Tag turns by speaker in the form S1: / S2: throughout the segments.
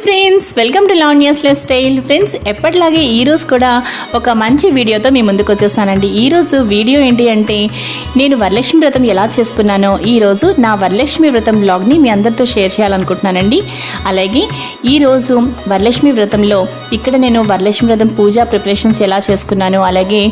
S1: Friends welcome to లాన్యాస్ lifestyle. Friends ఎప్పటిలాగే ఈరోజు కూడా ఒక మంచి వీడియోతో మీ ముందుకు వచ్చేసానండి. ఈరోజు వీడియో ఏంటి అంటే నేను వరలక్ష్మి వ్రతం ఎలా చేసుకున్నానో ఈరోజు నా వరలక్ష్మి వ్రతం బ్లాగ్ని మీ అందరితో షేర్ చేయాలనుకుంటున్నానండి. అలాగే ఈరోజు వరలక్ష్మి వ్రతంలో ఇక్కడ నేను వరలక్ష్మి వ్రతం పూజా ప్రిపరేషన్స్ ఎలా చేసుకున్నాను అలాగే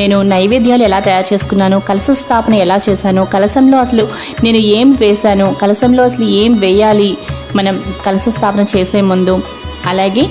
S1: నేను నైవేద్యాలు ఎలా తయారు చేసుకున్నాను కలశ స్థాపన ఎలా చేశాను కలశంలో అసలు నేను ఏం వేశాను కలశంలో అసలు ఏం వేయాలి మనం కలశ స్థాపన చేసే ముందు అలాగే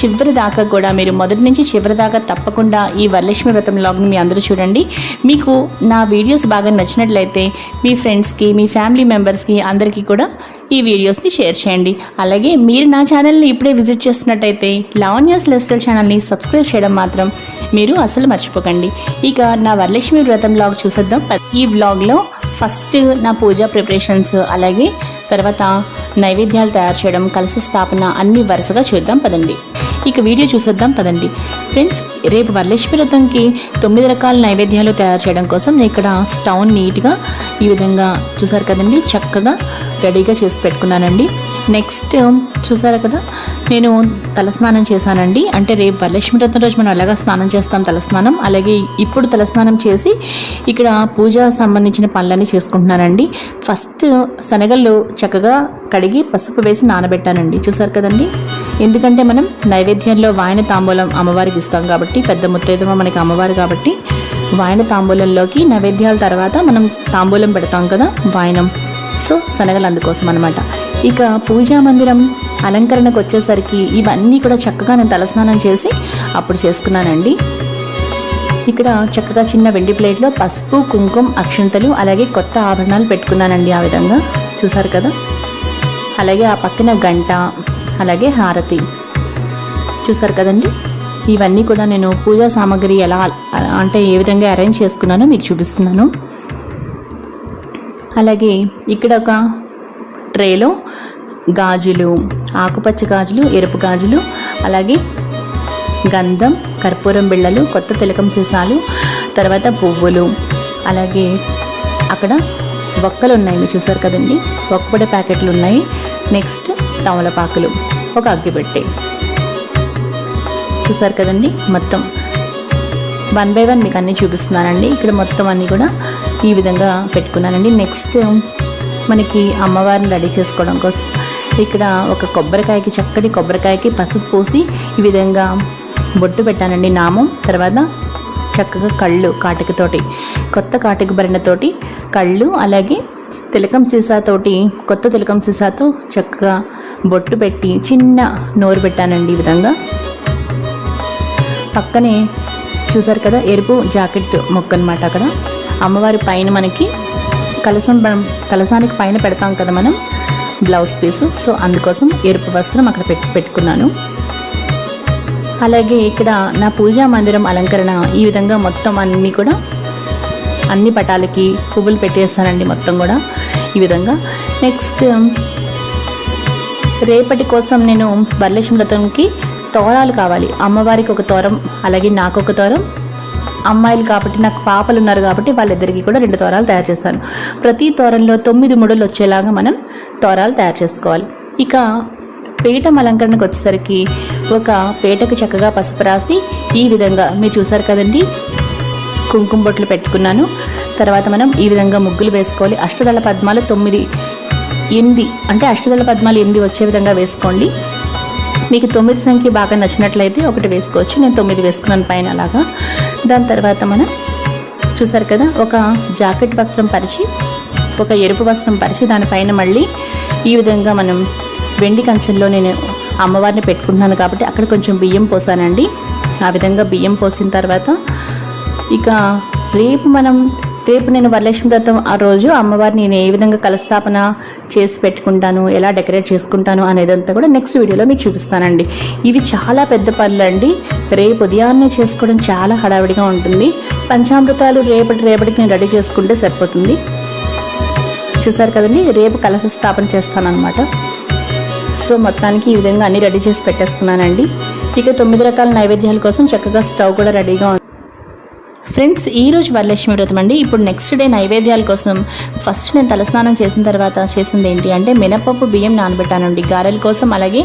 S1: చివరి దాకా కూడా మీరు మొదటి నుంచి చివరి దాకా తప్పకుండా ఈ వరలక్ష్మి వ్రతం లాగ్ని మీ అందరూ చూడండి. మీకు నా వీడియోస్ బాగా నచ్చినట్లయితే మీ ఫ్రెండ్స్కి మీ ఫ్యామిలీ మెంబర్స్కి అందరికీ కూడా ఈ వీడియోస్ని షేర్ చేయండి. అలాగే మీరు నా ఛానల్ని ఇప్పుడే విజిట్ చేస్తున్నట్టయితే లావణ్యాస్ లెస్టల్ ఛానల్ని సబ్స్క్రైబ్ చేయడం మాత్రం మీరు అసలు మర్చిపోకండి. ఇక నా వరలక్ష్మి వ్రతం లాగ్ చూసేద్దాం. ఈ వ్లాగ్లో ఫస్ట్ నా పూజా ప్రిపరేషన్స్ అలాగే తర్వాత నైవేద్యాలు తయారు చేయడం కలిసి స్థాపన అన్ని వరుసగా చూద్దాం పదండి. ఇక వీడియో చూసేద్దాం పదండి. ఫ్రెండ్స్ రేపు వరలక్ష్మి వ్రతంకి తొమ్మిది రకాల నైవేద్యాలు తయారు చేయడం కోసం నేను ఇక్కడ స్టవ్ నీట్గా ఈ విధంగా చూసారు కదండి చక్కగా రెడీగా చేసి పెట్టుకున్నానండి. నెక్స్ట్ చూసారా కదా నేను తలస్నానం చేశానండి. అంటే రేపు వరలక్ష్మి వ్రతం రోజు మనం ఎలాగ స్నానం చేస్తాం తలస్నానం అలాగే ఇప్పుడు తలస్నానం చేసి ఇక్కడ పూజ సంబంధించిన పనులన్నీ చేసుకుంటున్నానండి. ఫస్ట్ శనగలు చక్కగా కడిగి పసుపు వేసి నానబెట్టానండి. చూసారు కదండి? ఎందుకంటే మనం నైవేద్యంలో వాయన తాంబూలం అమ్మవారికి ఇస్తాం కాబట్టి పెద్ద ముత్తైదమ్మ మనకి అమ్మవారు కాబట్టి వాయన తాంబూలంలోకి నైవేద్యాల తర్వాత మనం తాంబూలం పెడతాం కదా వాయనం. సో శనగలు అందుకోసం అనమాట ఇక పూజా మందిరం అలంకరణకు వచ్చేసరికి ఇవన్నీ కూడా చక్కగా నేను తలస్నానం చేసి అప్పుడు చేసుకున్నానండి. ఇక్కడ చక్కగా చిన్న వెండి ప్లేట్లో పసుపు కుంకుమ అక్షంతలు అలాగే కొత్త ఆభరణాలు పెట్టుకున్నానండి ఆ విధంగా. చూసారు కదా? అలాగే ఆ పక్కన గంట అలాగే హారతి. చూసారు కదండి? ఇవన్నీ కూడా నేను పూజా సామాగ్రి ఎలా అంటే ఏ విధంగా అరేంజ్ చేసుకున్నానో మీకు చూపిస్తున్నాను. అలాగే ఇక్కడ ఒక ట్రేలో గాజులు ఆకుపచ్చ గాజులు ఎరుపు గాజులు అలాగే గంధం కర్పూరం బిళ్ళలు కొత్త తిలకం సీసాలు తర్వాత పువ్వులు అలాగే అక్కడ ఒక్కలు ఉన్నాయి. మీరు చూసారు కదండి? ఒక్కపడే ప్యాకెట్లు ఉన్నాయి. నెక్స్ట్ తమలపాకులు ఒక అగ్గిపెట్టే చూసారు కదండి మొత్తం? వన్ బై వన్ మీకు అన్నీ చూపిస్తున్నానండి. ఇక్కడ మొత్తం అన్నీ కూడా ఈ విధంగా పెట్టుకున్నానండి. నెక్స్ట్ మనకి అమ్మవారిని రెడీ చేసుకోవడం కోసం ఇక్కడ ఒక కొబ్బరికాయకి చక్కటి కొబ్బరికాయకి పసుపు పోసి ఈ విధంగా బొట్టు పెట్టానండి నామం. తర్వాత చక్కగా కళ్ళు కాటికతోటి కొత్త కాటిక బరిణతోటి కళ్ళు అలాగే తిలకం సీసాతోటి కొత్త తిలకం సీసాతో చక్కగా బొట్టు పెట్టి చిన్న నోరు పెట్టానండి ఈ విధంగా. పక్కనే చూసారు కదా ఎరుపు జాకెట్ మొక్క అనమాట అక్కడ. అమ్మవారి పైన మనకి కలసం కలసానికి పైన పెడతాం కదా మనం బ్లౌజ్ పీసు. సో అందుకోసం ఎరుపు వస్త్రం అక్కడ పెట్టి పెట్టుకున్నాను. అలాగే ఇక్కడ నా పూజా మందిరం అలంకరణ ఈ విధంగా మొత్తం అన్నీ కూడా అన్ని పటాలకి పువ్వులు పెట్టేస్తానండి మొత్తం కూడా ఈ విధంగా. నెక్స్ట్ రేపటి కోసం నేను వరలక్ష్మిలతోకి తోరాలు కావాలి. అమ్మవారికి ఒక తోరం అలాగే నాకు ఒక తోరం. అమ్మాయిలు కాబట్టి నాకు పాపలు ఉన్నారు కాబట్టి వాళ్ళిద్దరికీ కూడా రెండు తోరాలు తయారు చేస్తాను. ప్రతి తోరంలో తొమ్మిది ముడులు వచ్చేలాగా మనం తోరాలు తయారు చేసుకోవాలి. ఇక పీఠం అలంకరణకు వచ్చేసరికి ఒక పీటకు చక్కగా పసుపు రాసి ఈ విధంగా మీరు చూసారు కదండి కుంకుమ బొట్లు పెట్టుకున్నాను. తర్వాత మనం ఈ విధంగా ముగ్గులు వేసుకోవాలి. అష్టదళ పద్మాలు తొమ్మిది ఎనిమిది అంటే అష్టదళ పద్మాలు ఎనిమిది వచ్చే విధంగా వేసుకోండి. మీకు తొమ్మిది సంఖ్య బాగా నచ్చినట్లయితే ఒకటి వేసుకోవచ్చు. నేను తొమ్మిది వేసుకున్నాను పైన అలాగా. దాని తర్వాత మనం చూసారు కదా ఒక జాకెట్ వస్త్రం పరిచి ఒక ఎరుపు వస్త్రం పరిచి దానిపైన మళ్ళీ ఈ విధంగా మనం వెండి కంచెల్లో నేను అమ్మవారిని పెట్టుకుంటున్నాను కాబట్టి అక్కడ కొంచెం బియ్యం పోసానండి. ఆ విధంగా బియ్యం పోసిన తర్వాత ఇక రేపు మనం రేపు నేను వరలక్ష్మి వ్రతం ఆ రోజు అమ్మవారిని నేను ఏ విధంగా కలస్థాపన చేసి పెట్టుకుంటాను ఎలా డెకరేట్ చేసుకుంటాను అనేదంతా కూడా నెక్స్ట్ వీడియోలో మీకు చూపిస్తానండి. ఇవి చాలా పెద్ద పనులు అండి. రేపు ఉదయాన్నే చేసుకోవడం చాలా హడావిడిగా ఉంటుంది. పంచామృతాలు రేపటి రేపటికి నేను రెడీ చేసుకుంటే సరిపోతుంది. చూసారు కదండి? రేపు కలశ స్థాపన చేస్తానన్నమాట. సో మొత్తానికి ఈ విధంగా అన్ని రెడీ చేసి పెట్టేసుకున్నానండి. ఇక తొమ్మిది రకాల నైవేద్యాల కోసం చక్కగా స్టవ్ కూడా రెడీగా ఉంది ఫ్రెండ్స్ ఈరోజు వరలక్ష్మి వ్రతం అండి. ఇప్పుడు నెక్స్ట్ డే నైవేద్యాల కోసం ఫస్ట్ నేను తలస్నానం చేసిన తర్వాత చేసింది ఏంటి అంటే మినపప్పు బియ్యం నానబెట్టానండి. గారెల కోసం అలాగే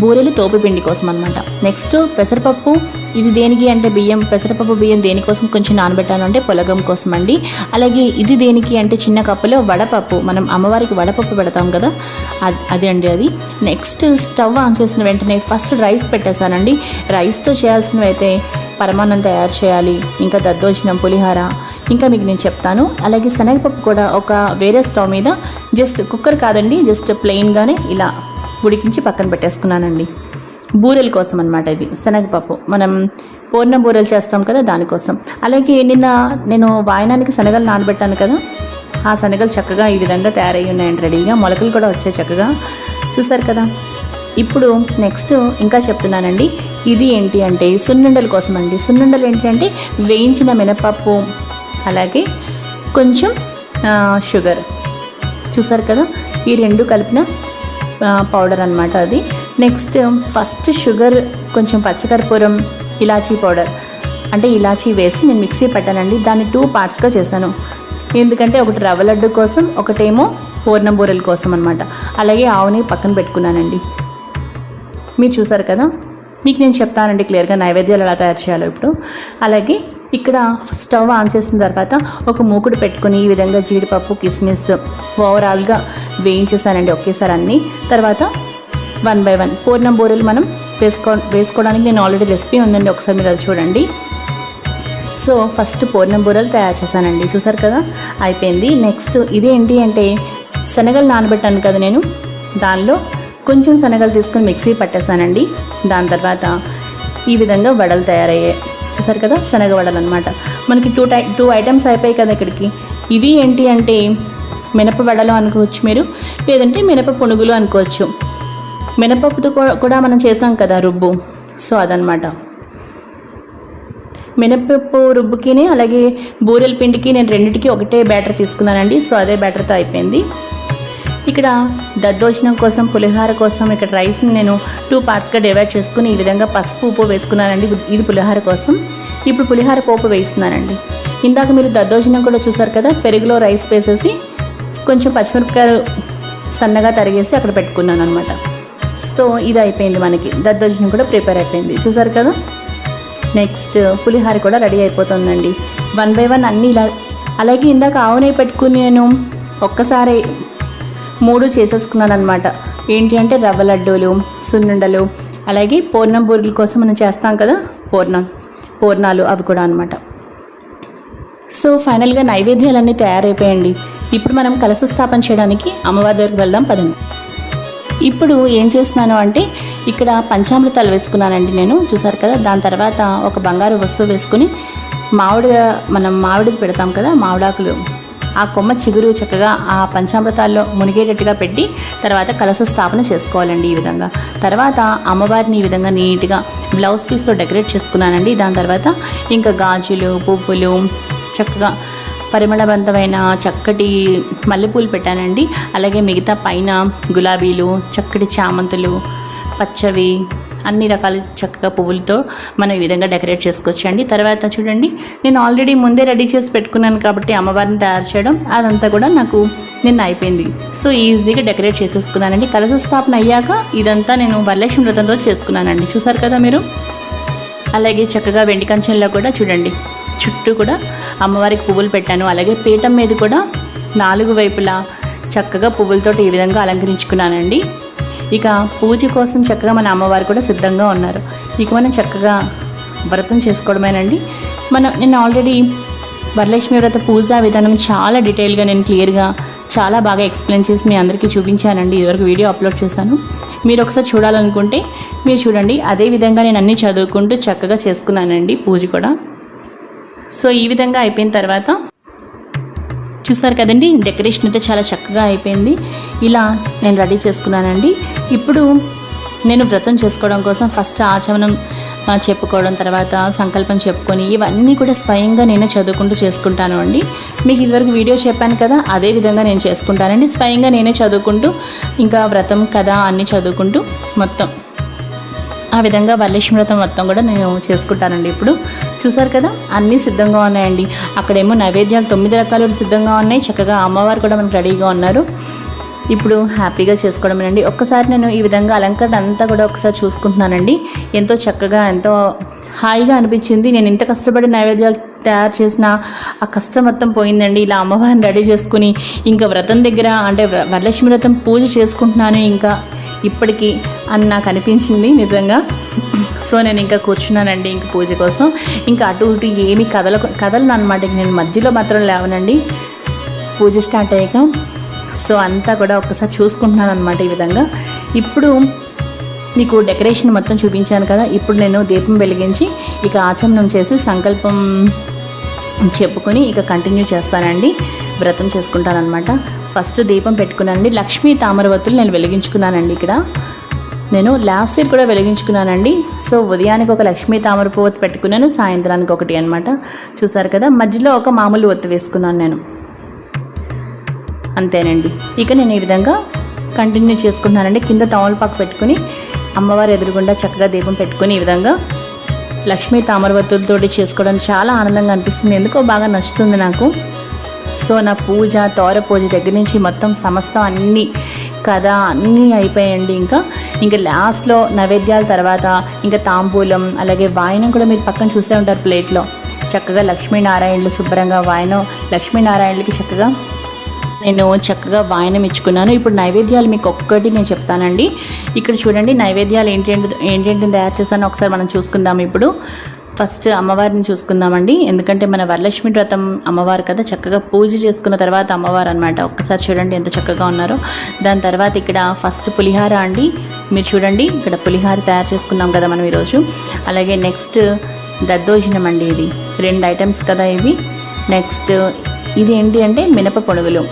S1: బూరెలు తోపు పిండి కోసం అనమాట నెక్స్ట్ పెసరపప్పు ఇది దేనికి అంటే బియ్యం పెసరపప్పు బియ్యం దేనికోసం కొంచెం నానబెట్టాను అంటే పొలగం కోసం అండి అలాగే ఇది దేనికి అంటే చిన్న కప్పులో వడపప్పు మనం అమ్మవారికి వడపప్పు పెడతాం కదా అదే అండి అది. నెక్స్ట్ స్టవ్ ఆన్ చేసిన వెంటనే ఫస్ట్ రైస్ పెట్టేశానండి. రైస్తో చేయాల్సినవి అయితే పరమాన్నం తయారు చేయాలి ఇంకా దద్దోజనం పులిహార ఇంకా మీకు నేను చెప్తాను. అలాగే శనగపప్పు కూడా ఒక వేరే స్టవ్ మీద జస్ట్ కుక్కర్ కాదండి జస్ట్ ప్లెయిన్గానే ఇలా ఉడికించి పక్కన పెట్టేసుకున్నానండి. బూరెల కోసం అనమాట ఇది శనగపప్పు. మనం పూర్ణ బూరెలు చేస్తాం కదా దానికోసం. అలాగే నిన్న నేను వాయనానికి శనగలు నానబెట్టాను కదా ఆ శనగలు చక్కగా ఈ విధంగా తయారై ఉన్నాయండి రెడీగా. మొలకలు కూడా వచ్చాయి చక్కగా. చూసారు కదా? ఇప్పుడు నెక్స్ట్ ఇంకా చెప్తున్నానండి ఇది ఏంటి అంటే సున్నుండల కోసం అండి. సున్నుండలు ఏంటి అంటే వేయించిన మినపప్పు అలాగే కొంచెం షుగర్. చూసారు కదా? ఈ రెండు కలిపిన పౌడర్ అనమాట అది. నెక్స్ట్ ఫస్ట్ షుగర్ కొంచెం పచ్చకర్పూరం ఇలాచీ పౌడర్. అంటే ఇలాచీ వేసి నేను మిక్సీ పెట్టానండి. దాన్ని టూ పార్ట్స్గా చేశాను. ఎందుకంటే ఒకటి రవ్వ లడ్డు కోసం ఒకటేమో పూర్ణం బూరెల కోసం అనమాట అలాగే ఆవుని పక్కన పెట్టుకున్నానండి. మీరు చూసారు కదా? మీకు నేను చెప్తానండి క్లియర్గా నైవేద్యాలు ఎలా తయారు చేయాలో ఇప్పుడు. అలాగే ఇక్కడ స్టవ్ ఆన్ చేసిన తర్వాత ఒక మూకుడు పెట్టుకుని ఈ విధంగా జీడిపప్పు కిస్మిస్ ఓవరాల్గా వేయించేసానండి ఒకేసారి అన్నీ. తర్వాత వన్ బై వన్. పూర్ణం బూరెలు మనం వేసుకో వేసుకోవడానికి నేను ఆల్రెడీ రెసిపీ ఉందండి. ఒకసారి మీరు అది చూడండి. సో ఫస్ట్ పూర్ణం బూరెలు తయారు చేశానండి. చూసారు కదా? అయిపోయింది. నెక్స్ట్ ఇదేంటి అంటే శనగలు నానబెట్టాను కదా నేను. దానిలో కొంచెం శనగలు తీసుకొని మిక్సీ పట్టేశానండి. దాని తర్వాత ఈ విధంగా వడలు తయారయ్యాయి. చూసారు కదా? శనగ వడలు అనమాట మనకి టూ టై టూ ఐటమ్స్ అయిపోయాయి కదా ఇక్కడికి. ఇవి ఏంటి అంటే మినప వడలు అనుకోవచ్చు మీరు లేదంటే మినప పునుగులు అనుకోవచ్చు. మినపప్పుతో కూడా- మనం చేసాం కదా రుబ్బు. సో అదనమాట మినపప్పు రుబ్బుకిని అలాగే బూరెల పిండికి నేను రెండింటికి ఒకటే బ్యాటర్ తీసుకున్నానండి. సో అదే బ్యాటర్తో అయిపోయింది. ఇక్కడ దద్దోజనం కోసం పులిహార కోసం ఇక్కడ రైస్ని నేను టూ పార్ట్స్గా డివైడ్ చేసుకుని ఈ విధంగా పసుపు ఉప్పు వేసుకున్నానండి. ఇది పులిహార కోసం. ఇప్పుడు పులిహార పోపు వేస్తున్నానండి ఇందాక మీరు దద్దోజనం కూడా చూసారు కదా పెరుగులో రైస్ వేసేసి కొంచెం పచ్చిమిరపకాయలు సన్నగా తరిగేసి అక్కడ పెట్టుకున్నాను అనమాట సో ఇది అయిపోయింది మనకి. దద్దోజనం కూడా ప్రిపేర్ అయిపోయింది. చూసారు కదా? నెక్స్ట్ పులిహార కూడా రెడీ అయిపోతుందండి. వన్ బై వన్ అన్నీ ఇలా అలాగే ఇందాక ఆవునే పెట్టుకుని నేను ఒక్కసారి మూడు చేసేసుకున్నాను అనమాట ఏంటి అంటే రవ్వ లడ్డూలు సున్నుండలు అలాగే పూర్ణం బూరెల కోసం మనం చేస్తాం కదా? పూర్ణం పూర్ణాలు అవి కూడా అనమాట సో ఫైనల్గా నైవేద్యాలన్నీ తయారైపోయండి ఇప్పుడు మనం కలశ స్థాపన చేయడానికి అమ్మవారి దగ్గరికి వెళ్దాం పదండి. ఇప్పుడు ఏం చేస్తున్నాను అంటే ఇక్కడ పంచామృతాలు వేసుకున్నానండి నేను చూసారు కదా? దాని తర్వాత ఒక బంగారు వస్తువు వేసుకుని మామిడి మనం మామిడి పెడతాం కదా మామిడాకులు. ఆ కొమ్మ చిగురు చక్కగా ఆ పంచామృతాల్లో మునిగేటట్టుగా పెట్టి తర్వాత కలస స్థాపన చేసుకోవాలండి ఈ విధంగా. తర్వాత అమ్మవారిని ఈ విధంగా నీట్గా బ్లౌజ్ పీస్తో డెకరేట్ చేసుకున్నానండి. దాని తర్వాత ఇంకా గాజులు పువ్వులు చక్కగా పరిమళవంతమైన చక్కటి మల్లెపూలు పెట్టానండి. అలాగే మిగతా పైన గులాబీలు చక్కటి చామంతులు పచ్చవి అన్ని రకాల చక్కగా పువ్వులతో మనం ఈ విధంగా డెకరేట్ చేసుకోవచ్చండి. తర్వాత చూడండి నేను ఆల్రెడీ ముందే రెడీ చేసి పెట్టుకున్నాను కాబట్టి అమ్మవారిని తయారు చేయడం అదంతా కూడా నాకు నిన్న అయిపోయింది. సో ఈజీగా డెకరేట్ చేసేసుకున్నానండి. కలశ స్థాపన అయ్యాక ఇదంతా నేను వరలక్ష్మి వ్రతం రోజు చేసుకున్నానండి. చూసారు కదా మీరు? అలాగే చక్కగా వెండి కంచెంలో కూడా చూడండి. చుట్టూ కూడా అమ్మవారికి పువ్వులు పెట్టాను. అలాగే పీఠం మీద కూడా నాలుగు వైపులా చక్కగా పువ్వులతోటి ఈ విధంగా అలంకరించుకున్నానండి. ఇక పూజ కోసం చక్కగా మన అమ్మవారు కూడా సిద్ధంగా ఉన్నారు. ఇక మనం చక్కగా వ్రతం చేసుకోవడమేనండి. మనం నేను ఆల్రెడీ వరలక్ష్మి వ్రత పూజా విధానం చాలా డీటెయిల్గా నేను క్లియర్గా చాలా బాగా ఎక్స్ప్లెయిన్ చేసి మీ అందరికీ చూపించానండి. ఇదివరకు వీడియో అప్లోడ్ చేశాను. మీరు ఒకసారి చూడాలనుకుంటే మీరు చూడండి. అదే విధంగా నేను అన్నీ చదువుకుంటూ చక్కగా చేసుకున్నానండి పూజ కూడా. సో ఈ విధంగా అయిపోయిన తర్వాత చూసారు కదండి డెకరేషన్ అయితే చాలా చక్కగా అయిపోయింది. ఇలా నేను రెడీ చేసుకున్నానండి. ఇప్పుడు నేను వ్రతం చేసుకోవడం కోసం ఫస్ట్ ఆచమనం చెప్పుకోవడం తర్వాత సంకల్పం చెప్పుకొని ఇవన్నీ కూడా స్వయంగా నేనే చదువుకుంటూ చేసుకుంటాను అండి. మీకు ఇదివరకు వీడియో చెప్పాను కదా అదే విధంగా నేను చేసుకుంటానండి. స్వయంగా నేనే చదువుకుంటూ ఇంకా వ్రతం కథ అన్నీ చదువుకుంటూ మొత్తం. ఆ విధంగా వరలక్ష్మి వ్రతం మొత్తం కూడా నేను చేసుకుంటానండి ఇప్పుడు. చూసారు కదా? అన్నీ సిద్ధంగా ఉన్నాయండి. అక్కడేమో నైవేద్యాలు తొమ్మిది రకాలు సిద్ధంగా ఉన్నాయి. చక్కగా అమ్మవారు కూడా మనకు రెడీగా ఉన్నారు. ఇప్పుడు హ్యాపీగా చేసుకోవడమేనండి. ఒక్కసారి నేను ఈ విధంగా అలంకరణ అంతా కూడా ఒకసారి చూసుకుంటున్నానండి. ఎంతో చక్కగా ఎంతో హాయిగా అనిపించింది. నేను ఇంత కష్టపడి నైవేద్యాలు తయారు చేసిన ఆ కష్టం మొత్తం పోయిందండి. ఇలా అమ్మవారిని రెడీ చేసుకుని ఇంకా వ్రతం దగ్గర అంటే వరలక్ష్మి వ్రతం పూజ చేసుకుంటున్నాను. ఇంకా ఇప్పటికీ అని నాకు అనిపించింది నిజంగా. సో నేను ఇంకా కూర్చున్నానండి ఇంక పూజ కోసం. ఇంకా అటు ఇటు ఏమి కదల కదలను అనమాట నేను మధ్యలో మాత్రం లేవనండి. పూజ స్టార్ట్ అయ్యాక. సో అంతా కూడా ఒకసారి చూసుకుంటున్నాను అనమాట ఈ విధంగా. ఇప్పుడు మీకు డెకరేషన్ మొత్తం చూపించాను కదా. ఇప్పుడు నేను దీపం వెలిగించి ఇక ఆచమనం చేసి సంకల్పం చెప్పుకొని ఇక కంటిన్యూ చేస్తానండి. వ్రతం చేసుకుంటానమాట ఫస్ట్ దీపం పెట్టుకున్నానండి. లక్ష్మీ తామరవత్తులు నేను వెలిగించుకున్నానండి ఇక్కడ. నేను లాస్ట్ ఇయర్ కూడా వెలిగించుకున్నానండి. సో ఉదయానికి ఒక లక్ష్మీ తామర పువ్వు పెట్టుకున్నాను. సాయంత్రానికి ఒకటి అనమాట చూసారు కదా మధ్యలో ఒక మామూలు ఒత్తు వేసుకున్నాను నేను. అంతేనండి. ఇక నేను ఈ విధంగా కంటిన్యూ చేసుకుంటున్నానండి. కింద తమలపాకు పెట్టుకుని అమ్మవారి ఎదురుగుండా చక్కగా దీపం పెట్టుకుని ఈ విధంగా లక్ష్మీ తామరవత్తులతోటి చేసుకోవడం చాలా ఆనందంగా అనిపిస్తుంది. ఎందుకో బాగా నచ్చుతుంది నాకు. సో నా పూజ తోర పూజ దగ్గర నుంచి మొత్తం సమస్తం అన్నీ కథ అన్నీ అయిపోయాయండి ఇంకా. ఇంకా లాస్ట్లో నైవేద్యాల తర్వాత ఇంకా తాంబూలం అలాగే వాయనం కూడా మీరు పక్కన చూసే ఉంటారు ప్లేట్లో. చక్కగా లక్ష్మీనారాయణలు శుభ్రంగా వాయనం లక్ష్మీనారాయణలకి చక్కగా నేను చక్కగా వాయనం ఇచ్చుకున్నాను. ఇప్పుడు నైవేద్యాలు మీకు ఒక్కటి నేను చెప్తానండి. ఇక్కడ చూడండి నైవేద్యాలు ఏంటి ఏంటేంటి తయారు చేశానో ఒకసారి మనం చూసుకుందాం ఇప్పుడు. ఫస్ట్ అమ్మవారిని చూసుకుందామండి. ఎందుకంటే మన వరలక్ష్మి వ్రతం అమ్మవారు కదా చక్కగా పూజ చేసుకున్న తర్వాత అమ్మవారు అనమాట ఒక్కసారి చూడండి ఎంత చక్కగా ఉన్నారో. దాని తర్వాత ఇక్కడ ఫస్ట్ పులిహార అండి. మీరు చూడండి ఇక్కడ పులిహార తయారు చేసుకున్నాం కదా మనం ఈరోజు. అలాగే నెక్స్ట్ దద్దోజనం అండి ఇది. రెండు ఐటమ్స్ కదా ఇవి. నెక్స్ట్ ఇది ఏంటి అంటే మినప పొడుగులు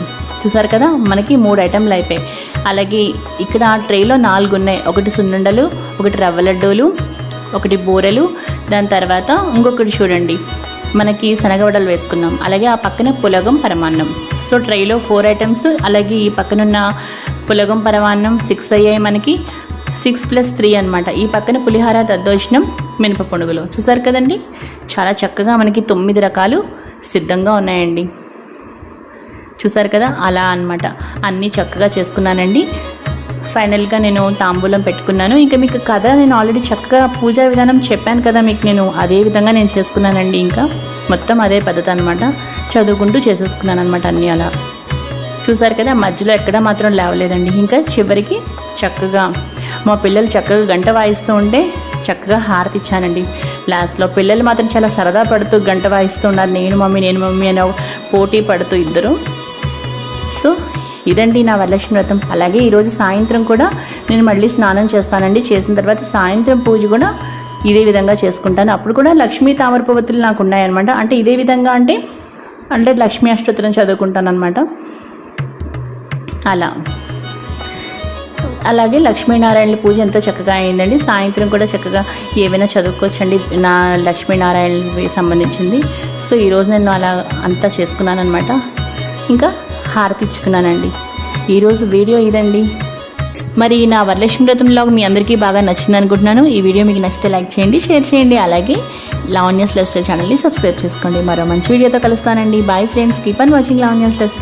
S1: చూసారు కదా మనకి మూడు ఐటెంలు అయిపోయాయి. అలాగే ఇక్కడ ట్రేలో నాలుగు ఉన్నాయి ఒకటి సున్నుండలు ఒకటి రవ్వ లడ్డూలు ఒకటి బూరెలు దాని తర్వాత ఇంకొకటి చూడండి. మనకి శనగవడలు వేసుకున్నాం. అలాగే ఆ పక్కన పులగం పరమాన్నం. సో ట్రైలో ఫోర్ ఐటమ్స్ అలాగే ఈ పక్కనున్న పులగం పరమాన్నం సిక్స్ అయ్యాయి మనకి. సిక్స్ ప్లస్ త్రీ అనమాట ఈ పక్కన పులిహార దద్దోజనం మినప పునుగులు చూసారు కదండి? చాలా చక్కగా మనకి తొమ్మిది రకాలు సిద్ధంగా ఉన్నాయండి. చూసారు కదా? అలా అన్నమాట. అన్నీ చక్కగా చేసుకున్నానండి. ఫైనల్గా నేను తాంబూలం పెట్టుకున్నాను. ఇంకా మీకు కథ నేను ఆల్రెడీ చక్కగా పూజా విధానం చెప్పాను కదా మీకు నేను అదే విధంగా నేను చేసుకున్నానండి ఇంకా. మొత్తం అదే పద్ధతి అనమాట చదువుకుంటూ చేసేసుకున్నాను అనమాట అన్నీ అలా. చూసారు కదా మధ్యలో ఎక్కడ మాత్రం లేవలేదండి. ఇంకా చివరికి చక్కగా మా పిల్లలు చక్కగా గంట వాయిస్తూ ఉంటే చక్కగా హారతి ఇచ్చానండి. లాస్ట్లో పిల్లలు మాత్రం చాలా సరదా పడుతూ గంట వాయిస్తూ ఉన్నారు. నేను మమ్మీ నేను మమ్మీ అనే పోటీ పడుతూ ఇద్దరు. సో ఇదండి నా వరలక్ష్మి వ్రతం. అలాగే ఈరోజు సాయంత్రం కూడా నేను మళ్ళీ స్నానం చేస్తానండి. చేసిన తర్వాత సాయంత్రం పూజ కూడా ఇదే విధంగా చేసుకుంటాను. అప్పుడు కూడా లక్ష్మీ తామరపవతులు నాకు ఉన్నాయన్నమాట. అంటే ఇదే విధంగా అంటే అంటే లక్ష్మీ అష్టోత్తరం చదువుకుంటాను అనమాట అలా. అలాగే లక్ష్మీనారాయణ పూజ ఎంతో చక్కగా అయిందండి. సాయంత్రం కూడా చక్కగా ఏవైనా చదువుకోవచ్చండి. నా లక్ష్మీనారాయణకి సంబంధించింది. సో ఈరోజు నేను అలా అంతా చేసుకున్నాను అనమాట ఇంకా హారతి ఇచ్చుకున్నానండి ఈరోజు వీడియో ఇదండి. మరి నా వరలక్ష్మి వ్రతంలో మీ అందరికీ బాగా నచ్చింది అనుకుంటున్నాను. ఈ వీడియో మీకు నచ్చితే లైక్ చేయండి షేర్ చేయండి. అలాగే లావణ్యస్ లెస్టర్ ఛానల్ని సబ్స్క్రైబ్ చేసుకోండి. మరో మంచి వీడియోతో కలుస్తానండి. Bye friends keep on watching Lavanya's Lester